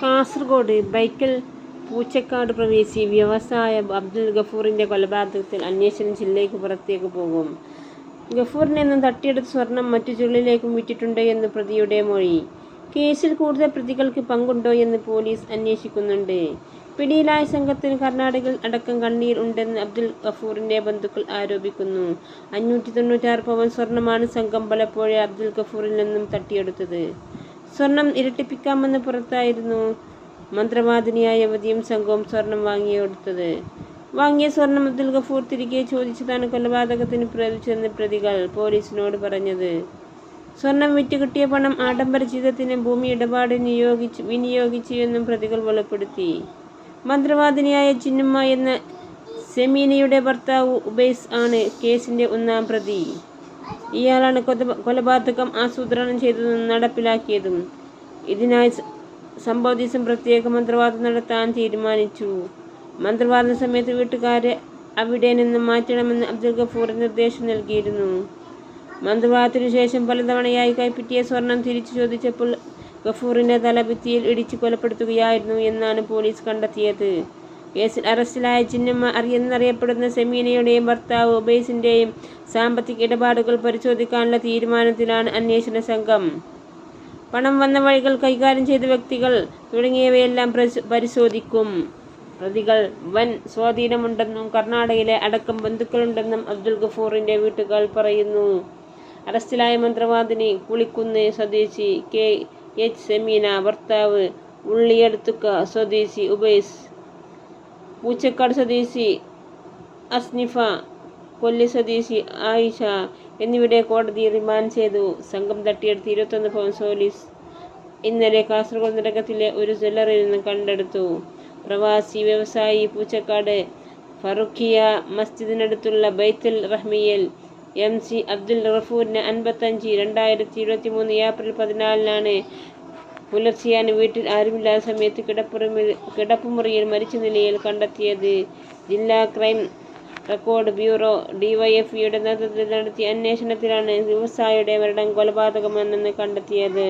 കാസർഗോഡ് ബൈക്കൽ പൂച്ചക്കാട് പ്രവേശി വ്യവസായ അബ്ദുൽ ഗഫൂറിന്റെ കൊലപാതകത്തിൽ അന്വേഷണം ജില്ലയ്ക്ക് പുറത്തേക്ക് പോകും. ഗഫൂറിനെ നിന്നും തട്ടിയെടുത്ത സ്വർണം മറ്റു ചുള്ളിലേക്കും വിറ്റിട്ടുണ്ട് എന്ന് പ്രതിയുടെ മൊഴി. കേസിൽ കൂടുതൽ പ്രതികൾക്ക് പങ്കുണ്ടോ എന്ന് പോലീസ് അന്വേഷിക്കുന്നുണ്ട്. പിടിയിലായ സംഘത്തിന് കർണാടകയിൽ അടക്കം കണ്ണീർ ഉണ്ടെന്ന് അബ്ദുൽ ഗഫൂറിന്റെ ബന്ധുക്കൾ ആരോപിക്കുന്നു. അഞ്ഞൂറ്റി തൊണ്ണൂറ്റാറ് പവൻ സ്വർണമാണ് സംഘം പലപ്പോഴേ അബ്ദുൽ ഗഫൂറിൽ നിന്നും തട്ടിയെടുത്തത്. സ്വർണം ഇരട്ടിപ്പിക്കാമെന്ന് പുറത്തായിരുന്നു മന്ത്രവാദിനിയായ യുവതിയും സംഘവും സ്വർണം വാങ്ങിയെടുത്തത് വാങ്ങിയ സ്വർണം അബ്ദുൽ ഗഫൂർ തിരികെ ചോദിച്ചതാണ് കൊലപാതകത്തിന് പ്രേരിച്ചെന്ന് പ്രതികൾ പോലീസിനോട് പറഞ്ഞത്. സ്വർണം വിറ്റ് കിട്ടിയ പണം ആഡംബര ജീവിതത്തിന് ഭൂമി ഇടപാടിന് നിയോഗിച്ചു വിനിയോഗിച്ചു എന്നും പ്രതികൾ വെളിപ്പെടുത്തി. മന്ത്രവാദിനിയായ ചിന്നമ്മ എന്ന സെമീനയുടെ ഭർത്താവ് ഉബൈസ് ആണ് കേസിന്റെ ഒന്നാം പ്രതി. ഇയാളാണ് കൊലപാതകം ആസൂത്രണം ചെയ്തതും നടപ്പിലാക്കിയതും. ഇതിനായി സംഭവ ദിവസം പ്രത്യേക മന്ത്രവാദം നടത്താൻ തീരുമാനിച്ചു. മന്ത്രവാദന സമയത്ത് വീട്ടുകാരെ അവിടെ നിന്ന് മാറ്റണമെന്ന് അബ്ദുൽ ഗഫൂർ നിർദ്ദേശം നൽകിയിരുന്നു. മന്ത്രവാദത്തിനു ശേഷം പലതവണയായി കൈപ്പറ്റിയ സ്വർണം തിരിച്ചു ചോദിച്ചപ്പോൾ ഗഫൂറിന്റെ തല ഭിത്തിയിൽ ഇടിച്ചു കൊലപ്പെടുത്തുകയായിരുന്നു എന്നാണ് പോലീസ് കണ്ടെത്തിയത്. കേസിൽ അറസ്റ്റിലായ ചിന്നമ്മ അറിയെന്നറിയപ്പെടുന്ന സെമീനയുടെയും ഭർത്താവ് ഉബൈസിന്റെയും സാമ്പത്തിക ഇടപാടുകൾ പരിശോധിക്കാനുള്ള തീരുമാനത്തിലാണ് അന്വേഷണ സംഘം. പണം വന്ന വഴികൾ കൈകാര്യം ചെയ്ത വ്യക്തികൾ തുടങ്ങിയവയെല്ലാം പരിശോധിക്കും. പ്രതികൾ വൻ സ്വാധീനമുണ്ടെന്നും കർണാടകയിലെ അടക്കം ബന്ധുക്കളുണ്ടെന്നും അബ്ദുൽ ഗഫൂറിന്റെ വീട്ടുകാർ പറയുന്നു. അറസ്റ്റിലായ മന്ത്രവാദിനി കുളിക്കുന്ന് സ്വദേശി കെ. എച്ച്. സെമീന ഭർത്താവ് ഉള്ളിയെടുത്തുക്ക സ്വദേശി ഉബൈസ്. പൂച്ചക്കാട് സ്വദേശി അസ്നിഫ കൊല്ലി സ്വദേശി ആയിഷ എന്നിവരെ കോടതി റിമാൻഡ് ചെയ്തു. സംഘം തട്ടിയെടുത്ത് ഇരുപത്തൊന്ന് പവൻ സോലീസ് ഇന്നലെ കാസർഗോഡ് നഗരത്തിലെ ഒരു ജ്വല്ലറിയിൽ നിന്ന് കണ്ടെടുത്തു. പ്രവാസി വ്യവസായി പൂച്ചക്കാട് ഫറുഖിയ മസ്ജിദിനടുത്തുള്ള ബൈത്തുൽ റഹ്മിയിൽ എം സി അബ്ദുൽ റഫൂറിന് അൻപത്തഞ്ച് രണ്ടായിരത്തി ഇരുപത്തി മൂന്ന് ഏപ്രിൽ പതിനാലിനാണ് പുലർച്ചെയാണ് വീട്ടിൽ ആരുമില്ലാത്ത സമയത്ത് കിടപ്പുറമിൽ കിടപ്പുമുറിയിൽ മരിച്ച നിലയിൽ കണ്ടെത്തിയത്. ജില്ലാ ക്രൈം റെക്കോർഡ് ബ്യൂറോ ഡിവൈഎഫ്ഇയുടെ നേതൃത്വത്തിൽ നടത്തിയ അന്വേഷണത്തിലാണ് വ്യവസായിയുടെ മരണം കൊലപാതകമെന്ന് കണ്ടെത്തിയത്.